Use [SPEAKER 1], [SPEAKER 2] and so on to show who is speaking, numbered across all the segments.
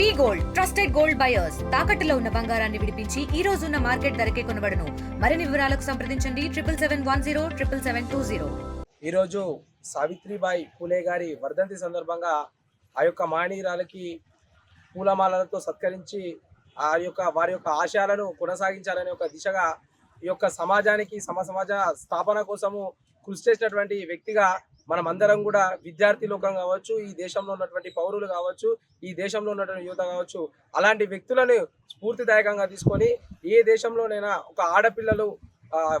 [SPEAKER 1] V gold trusted gold buyers. తాకట్టులో ఉన్న బంగారాన్ని విడిపించి ఈ రోజు ఉన్న మార్కెట్ ధరకే కొనబడను. మరిన్ని వివరాలకు సంప్రదించండి triple seven one zero triple seven two zero.
[SPEAKER 2] ఈరోజు సావిత్రిబాయి పూలే గారి వర్ధంతి సందర్భంగా ఆ యొక్క మానీయురాలకి పూలమాలలతో సత్కరించి ఆ యొక్క వారి యొక్క ఆశయాలను కొనసాగించాలనే ఒక దిశగా ఈ యొక్క సమాజానికి సమ సమాజ స్థాపన కోసము కృషి చేసినటువంటి వ్యక్తిగా మనం అందరం కూడా విద్యార్థి లోకం కావచ్చు ఈ దేశంలో ఉన్నటువంటి పౌరులు కావచ్చు ఈ దేశంలో ఉన్నటువంటి యువత కావచ్చు అలాంటి వ్యక్తులను స్ఫూర్తిదాయకంగా తీసుకొని ఏ దేశంలోనైనా ఒక ఆడపిల్లలు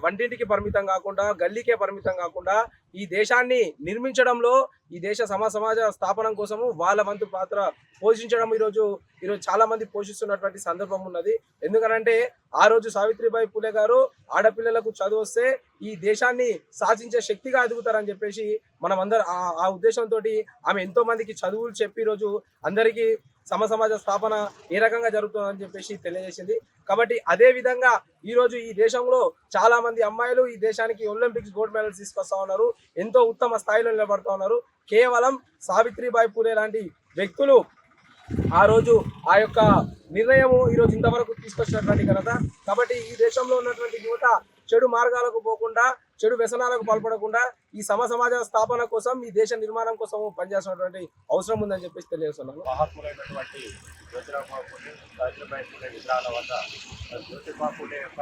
[SPEAKER 2] వంటింటికి పరిమితం కాకుండా గల్లీకే పరిమితం కాకుండా ఈ దేశాన్ని నిర్మించడంలో ఈ దేశ సమ సమాజ స్థాపనం కోసము వాళ్ళ వంతు పాత్ర పోషించడం ఈరోజు ఈరోజు చాలా మంది పోషిస్తున్నటువంటి సందర్భం ఉన్నది. ఎందుకనంటే ఆ రోజు సావిత్రిబాయి పూలే గారు ఆడపిల్లలకు చదువు వస్తే ఈ దేశాన్ని సాధించే శక్తిగా ఎదుగుతారని చెప్పేసి మనం అందరు ఆ- ఆ ఉద్దేశంతో ఆమె ఎంతో మందికి చదువులు చెప్పి రోజు అందరికీ సమ సమాజ స్థాపన ఏ రకంగా జరుగుతుందని చెప్పేసి తెలియజేసింది. కాబట్టి అదే విధంగా ఈ రోజు ఈ దేశంలో చాలా మంది అమ్మాయిలు ఈ దేశానికి ఒలింపిక్స్ గోల్డ్ మెడల్స్ తీసుకొస్తా ఉన్నారు. ఎంతో ఉత్తమ స్థాయిలో నిలబడుతూ ఉన్నారు. కేవలం సావిత్రిబాయి పూలే లాంటి వ్యక్తులు ఆ రోజు ఆ యొక్క నిర్ణయము ఈరోజు ఇంతవరకు తీసుకొచ్చినటువంటి ఘనత. కాబట్టి ఈ దేశంలో ఉన్నటువంటి యువత చెడు మార్గాలకు పోకుండా చెడు వ్యసనాలకు పాల్పడకుండా ఈ సమ సమాజ స్థాపన కోసం ఈ దేశ నిర్మాణం కోసం పనిచేసినటువంటి అవసరం ఉందని చెప్పేసి తెలియజేస్తున్నాను.
[SPEAKER 3] మహాత్ములైనటువంటి జ్యోతిరావు పూలే సావిత్రిబాయి పూలే విగ్రహాల వద్ద జ్యోతిబా పూలే యొక్క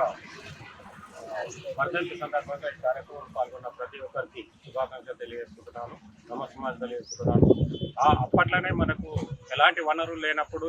[SPEAKER 3] వర్ధంతి సందర్భంగా ఈ కార్యక్రమంలో పాల్గొన్న ప్రతి ఒక్కరికి శుభాకాంక్షలు తెలియజేసుకుంటున్నాను. నమస్కారాలు తెలియజేసుకుంటున్నాను. అప్పట్లోనే మనకు ఎలాంటి వనరులు లేనప్పుడు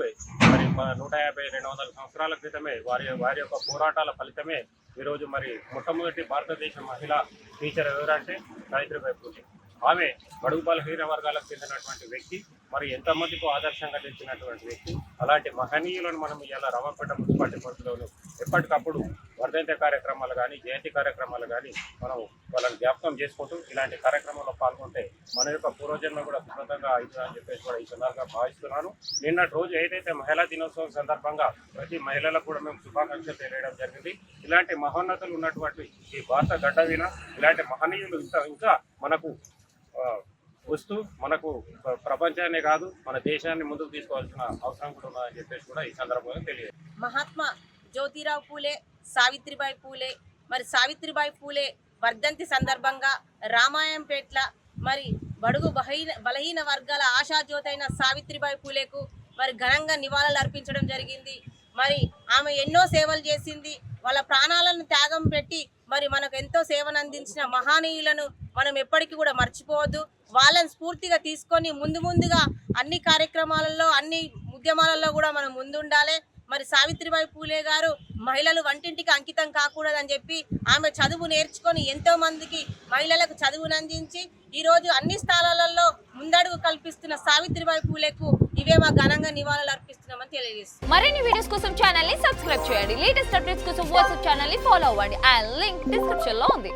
[SPEAKER 3] మరి నూట యాభై రెండు వందల సంవత్సరాల క్రితమే వారి వారి యొక్క పోరాటాల ఫలితమే ఈరోజు మరి మొట్టమొదటి భారతదేశ మహిళా టీచర్ ఎవరంటే సావిత్రిబాయి పూజ ఆమె బడుగు బలహీన వర్గాలకు చెందినటువంటి వ్యక్తి మరి ఎంతమందికి ఆదర్శంగా తెచ్చినటువంటి వ్యక్తి అలాంటి మహనీయులను మనం ఇలా రవ్వపేట మున్సిపాలిటీ పరిధిలోను ఎప్పటికప్పుడు వర్ధంతి కార్యక్రమాలు కానీ జయంతి కార్యక్రమాలు కానీ మనం వాళ్ళని జ్ఞాపకం చేసుకుంటూ ఇలాంటి కార్యక్రమంలో పాల్గొంటే మన యొక్క పూర్వజన్మ కూడా సుఖంగా అవుతుందని చెప్పేసి కూడా ఈ సందర్భంగా భావిస్తున్నాను. నిన్నటి రోజు ఏదైతే మహిళా దినోత్సవం సందర్భంగా ప్రతి మహిళలకు కూడా మేము శుభాకాంక్షలు తెలియడం జరిగింది. ఇలాంటి మహోన్నతులు ఉన్నటువంటి ఈ భారత గడ్డ ఇలాంటి మహనీయులు ఇంకా ఇంకా మనకు వస్తూ మనకు ప్రపంచాన్ని కాదు మన దేశాన్ని ముందుకు తీసుకోవాల్సిన అవసరం కూడా ఉన్నదని చెప్పేసి కూడా ఈ సందర్భంగా తెలియదు
[SPEAKER 4] మహాత్మా జ్యోతిరావు పూలే సావిత్రిబాయి పూలే మరి సావిత్రిబాయి పూలే వర్ధంతి సందర్భంగా రామాయంపేట్ల మరి బడుగు బలహీన బలహీన వర్గాల ఆశాజ్యోతైన సావిత్రిబాయి పూలేకు మరి ఘనంగా నివాళులు అర్పించడం జరిగింది. మరి ఆమె ఎన్నో సేవలు చేసింది. వాళ్ళ ప్రాణాలను త్యాగం పెట్టి మరి మనకు ఎంతో సేవను అందించిన మహానీయులను మనం ఎప్పటికీ కూడా మర్చిపోవద్దు. వాళ్ళని స్ఫూర్తిగా తీసుకొని ముందు ముందుగా అన్ని కార్యక్రమాలలో అన్ని ఉద్యమాలలో కూడా మనం ముందుండాలి. మరి సావిత్రిబాయి పూలే గారు మహిళలు వంటింటికి అంకితం కాకూడదని చెప్పి ఆమె చదువు నేర్చుకొని ఎంతో మందికి మహిళలకు చదువును అందించి ఈరోజు అన్ని స్థానాలలో ముందడుగు కల్పిస్తున్న సావిత్రిబాయి పూలేకు ఇవే మా ఘనంగా నివాళులు అర్పిస్తున్నామని తెలియజేస్తుంది
[SPEAKER 5] మరిన్ని వీడియోస్ కోసం ఛానల్ని సబ్స్క్రైబ్ చేయండి. లేటెస్ట్ అప్డేట్స్ కోసం వాట్సాప్ ఛానల్ని ఫాలో అవ్వండి. అండ్ లింక్ డిస్క్రిప్షన్లో ఉంది.